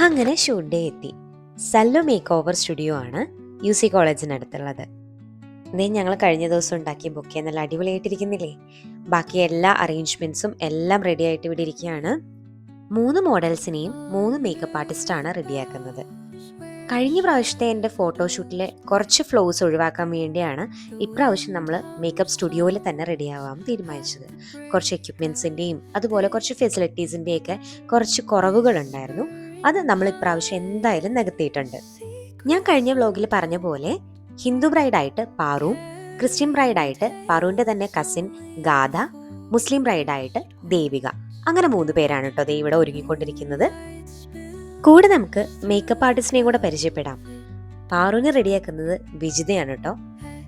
അങ്ങനെ shoot day എത്തി. Sallu make over studio ആണ് യു സി കോളേജിനടുത്തുള്ളത്. നീ ഞങ്ങൾ കഴിഞ്ഞ ദിവസം ഉണ്ടാക്കിയ ബൊക്കെ നല്ല അടിപൊളിയായിട്ടിരിക്കുന്നില്ലേ? ബാക്കി എല്ലാ അറേഞ്ച്മെന്റ്സും എല്ലാം റെഡി ആയിട്ട് ഇവിടെ ഇരിക്കുകയാണ്. മൂന്ന് മോഡൽസിനെയും മൂന്ന് മേക്കപ്പ് ആർട്ടിസ്റ്റാണ് റെഡിയാക്കുന്നത് കഴിഞ്ഞ പ്രാവശ്യത്തെ എന്റെ ഫോട്ടോഷൂട്ടിലെ കുറച്ച് ഫ്ലോസ് ഒഴിവാക്കാൻ വേണ്ടിയാണ് ഇപ്രാവശ്യം നമ്മൾ മേക്കപ്പ് സ്റ്റുഡിയോയിൽ തന്നെ റെഡി റെഡിയാവാൻ തീരുമാനിച്ചത്. കുറച്ച് എക്യുപ്മെൻസിന്റെയും അതുപോലെ കുറച്ച് ഫെസിലിറ്റീസിന്റെയൊക്കെ കുറച്ച് കുറവുകളുണ്ടായിരുന്നു. അത് നമ്മൾ ഇപ്രാവശ്യം എന്തായാലും നികത്തിയിട്ടുണ്ട്. ഞാൻ കഴിഞ്ഞ വ്ലോഗിൽ പറഞ്ഞ പോലെ ഹിന്ദു ബ്രൈഡായിട്ട് പാറു ക്രിസ്ത്യൻ ബ്രൈഡായിട്ട് പാറുവിന്റെ തന്നെ കസിൻ ഗാഥ മുസ്ലിം ബ്രൈഡായിട്ട് ദേവിക. അങ്ങനെ മൂന്ന് പേരാണ് കേട്ടോ ഇവിടെ ഒരുങ്ങിക്കൊണ്ടിരിക്കുന്നത്. കൂടെ നമുക്ക് മേക്കപ്പ് ആർട്ടിസ്റ്റിനെയും കൂടെ പരിചയപ്പെടാം. പാറുവിനെ റെഡിയാക്കുന്നത് വിജിതയാണ് കേട്ടോ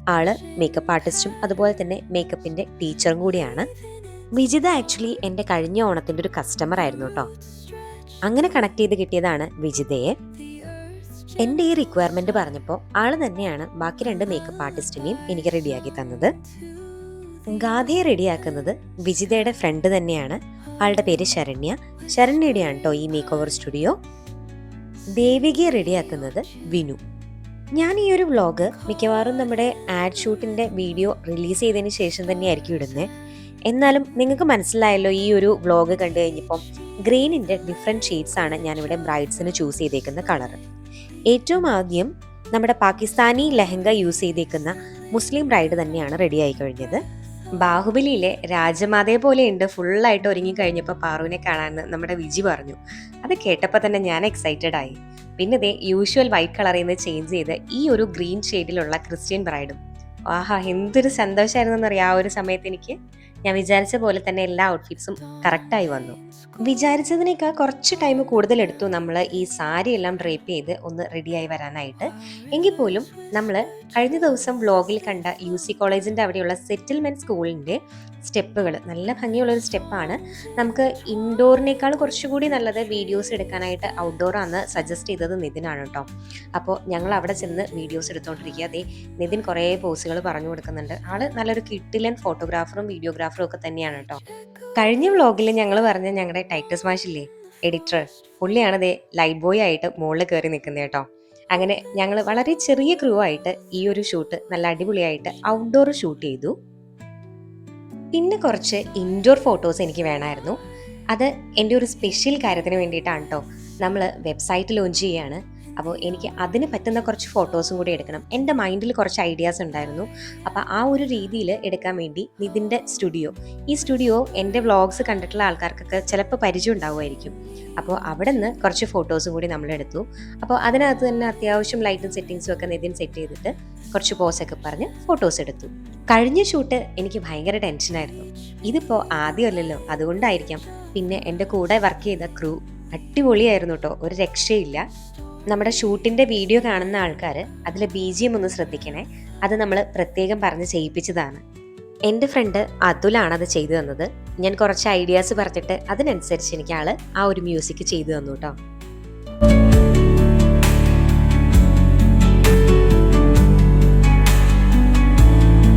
ആൾ മേക്കപ്പ് ആർട്ടിസ്റ്റും അതുപോലെ തന്നെ മേക്കപ്പിന്റെ ടീച്ചറും കൂടിയാണ്. വിജിത ആക്ച്വലി എന്റെ കഴിഞ്ഞ ഓണത്തിന്റെ ഒരു കസ്റ്റമർ ആയിരുന്നു കേട്ടോ അങ്ങനെ കണക്ട് ചെയ്ത് കിട്ടിയതാണ് വിജിതയെ. എന്റെ ഈ റിക്വയർമെന്റ് പറഞ്ഞപ്പോൾ ആൾ തന്നെയാണ് ബാക്കി രണ്ട് മേക്കപ്പ് ആർട്ടിസ്റ്റിനെയും എനിക്ക് റെഡിയാക്കി തന്നത്. ഗാഥയെ റെഡിയാക്കുന്നത് വിജിതയുടെ ഫ്രണ്ട് തന്നെയാണ്. ആളുടെ പേര് ശരണ്യ. ശരണ്യയുടെയാണ് കേട്ടോ ഈ മേക്ക് ഓവർ സ്റ്റുഡിയോ ദേവികയെ റെഡിയാക്കുന്നത് വിനു. ഞാൻ ഈ ഒരു വ്ളോഗ് മിക്കവാറും നമ്മുടെ ആഡ് ഷൂട്ടിന്റെ വീഡിയോ റിലീസ് ചെയ്തതിന് ശേഷം തന്നെയായിരിക്കും ഇടുന്നത് എന്നാലും നിങ്ങൾക്ക് മനസ്സിലായല്ലോ ഈ ഒരു വ്ളോഗ് കണ്ടു കഴിഞ്ഞപ്പം ഗ്രീനിന്റെ ഡിഫറെന്റ് ഷെയ്ഡ്സ് ആണ് ഞാനിവിടെ ബ്രൈഡ്സിന് ചൂസ് ചെയ്തേക്കുന്ന കളർ ഏറ്റവും ആദ്യം നമ്മുടെ പാകിസ്ഥാനി ലെഹങ്ക യൂസ് ചെയ്തേക്കുന്ന മുസ്ലിം ബ്രൈഡ് തന്നെയാണ് റെഡി കഴിഞ്ഞത്. ബാഹുബലിയിലെ രാജമാതയെ ഉണ്ട് ഫുള്ളായിട്ട് ഒരുങ്ങി കഴിഞ്ഞപ്പോൾ പാറുവിനെ കാണാമെന്ന് നമ്മുടെ വിജി പറഞ്ഞു. അത് കേട്ടപ്പോൾ തന്നെ ഞാൻ എക്സൈറ്റഡ് ആയി. പിന്നെ ദേ യൂഷ്വൽ വൈറ്റ് കളറിൽ നിന്ന് ചേഞ്ച് ചെയ്ത് ഈ ഒരു ഗ്രീൻ ഷെയ്ഡിലുള്ള ക്രിസ്ത്യൻ ബ്രൈഡും ആഹാ എന്തൊരു സന്തോഷമായിരുന്നു എന്നറിയാം ആ ഒരു സമയത്ത് എനിക്ക്? ഞാൻ വിചാരിച്ച പോലെ തന്നെ എല്ലാ ഔട്ട്ഫിറ്റ്സും കറക്റ്റായി വന്നു. വിചാരിച്ചതിനേക്കാൾ കുറച്ച് ടൈം കൂടുതൽ എടുത്തു നമ്മൾ ഈ സാരി എല്ലാം ഡ്രേപ്പ് ചെയ്ത് ഒന്ന് റെഡിയായി വരാനായിട്ട്. എങ്കിൽ പോലും നമ്മൾ കഴിഞ്ഞ ദിവസം വ്ലോഗിൽ കണ്ട യു സി കോളേജിന്റെ അവിടെയുള്ള സെറ്റിൽമെന്റ് സ്കൂളിന്റെ സ്റ്റെപ്പുകൾ നല്ല ഭംഗിയുള്ളൊരു സ്റ്റെപ്പാണ്. നമുക്ക് ഇൻഡോറിനേക്കാൾ കുറച്ചുകൂടി നല്ലത് വീഡിയോസ് എടുക്കാനായിട്ട് ഔട്ട്ഡോർ ആണ് സജസ്റ്റ് ചെയ്തത് നിതിനാണ് കേട്ടോ അപ്പോൾ ഞങ്ങൾ അവിടെ ചെന്ന് വീഡിയോസ് എടുത്തുകൊണ്ടിരിക്കുക അതേ നിതിൻ കുറേ പോസുകൾ പറഞ്ഞു കൊടുക്കുന്നുണ്ട്. ആൾ നല്ലൊരു കിട്ടിലൻ ഫോട്ടോഗ്രാഫറും വീഡിയോഗ്രാഫറും ഒക്കെ തന്നെയാണ് കേട്ടോ കഴിഞ്ഞ വ്ളോഗിൽ ഞങ്ങൾ പറഞ്ഞ ഞങ്ങളുടെ ടൈറ്റസ് മാഷില്ലേ എഡിറ്റർ പുള്ളിയാണ് ദേ ലൈറ്റ് ബോയ് ആയിട്ട് മുകളിൽ കയറി നിൽക്കുന്നത് കേട്ടോ അങ്ങനെ ഞങ്ങൾ വളരെ ചെറിയ ക്രൂ ആയിട്ട് ഈ ഒരു ഷൂട്ട് നല്ല അടിപൊളിയായിട്ട് ഔട്ട്ഡോർ ഷൂട്ട് ചെയ്തു. പിന്നെ കുറച്ച് ഇൻഡോർ ഫോട്ടോസ് എനിക്ക് വേണമായിരുന്നു. അത് എന്റെ ഒരു സ്പെഷ്യൽ കാര്യത്തിന് വേണ്ടിയിട്ടാണ് കേട്ടോ നമ്മൾ വെബ്സൈറ്റ് ലോഞ്ച് ചെയ്യാണ്. അപ്പോൾ എനിക്ക് അതിന് പറ്റുന്ന കുറച്ച് ഫോട്ടോസും കൂടി എടുക്കണം. എന്റെ മൈൻഡിൽ കുറച്ച് ഐഡിയാസ് ഉണ്ടായിരുന്നു. അപ്പോൾ ആ ഒരു രീതിയിൽ എടുക്കാൻ വേണ്ടി നിതിന്റെ സ്റ്റുഡിയോ. ഈ സ്റ്റുഡിയോ എന്റെ വ്ളോഗ്സ് കണ്ടിട്ടുള്ള ആൾക്കാർക്കൊക്കെ ചിലപ്പോൾ പരിചയം ഉണ്ടാവുമായിരിക്കും. അപ്പോൾ അവിടെ നിന്ന് കുറച്ച് ഫോട്ടോസും കൂടി നമ്മൾ എടുത്തു. അപ്പോൾ അതിനകത്ത് തന്നെ അത്യാവശ്യം ലൈറ്റും സെറ്റിങ്സും ഒക്കെ നിതിൻ സെറ്റ് ചെയ്തിട്ട് കുറച്ച് പോസൊക്കെ പറഞ്ഞ് ഫോട്ടോസ് എടുത്തു. കഴിഞ്ഞ ഷൂട്ട് എനിക്ക് ഭയങ്കര ടെൻഷനായിരുന്നു ഇതിപ്പോൾ ആദ്യമല്ലല്ലോ അതുകൊണ്ടായിരിക്കാം. പിന്നെ എന്റെ കൂടെ വർക്ക് ചെയ്ത ക്രൂ അടിപൊളിയായിരുന്നു കേട്ടോ. ഒരു രക്ഷയില്ല. നമ്മുടെ ഷൂട്ടിന്റെ വീഡിയോ കാണുന്ന ആൾക്കാർ അതിൽ ബി ജി എം ഒന്ന് ശ്രദ്ധിക്കണേ. അത് നമ്മൾ പ്രത്യേകം പറഞ്ഞ് ചെയ്യിപ്പിച്ചതാണ്. എന്റെ ഫ്രണ്ട് അതുലാണ് അത് ചെയ്തു തന്നത്. ഞാൻ കുറച്ച് ഐഡിയാസ് പറഞ്ഞിട്ട് അതിനനുസരിച്ച് എനിക്ക് ആൾ ആ ഒരു മ്യൂസിക് ചെയ്തു തന്നു കേട്ടോ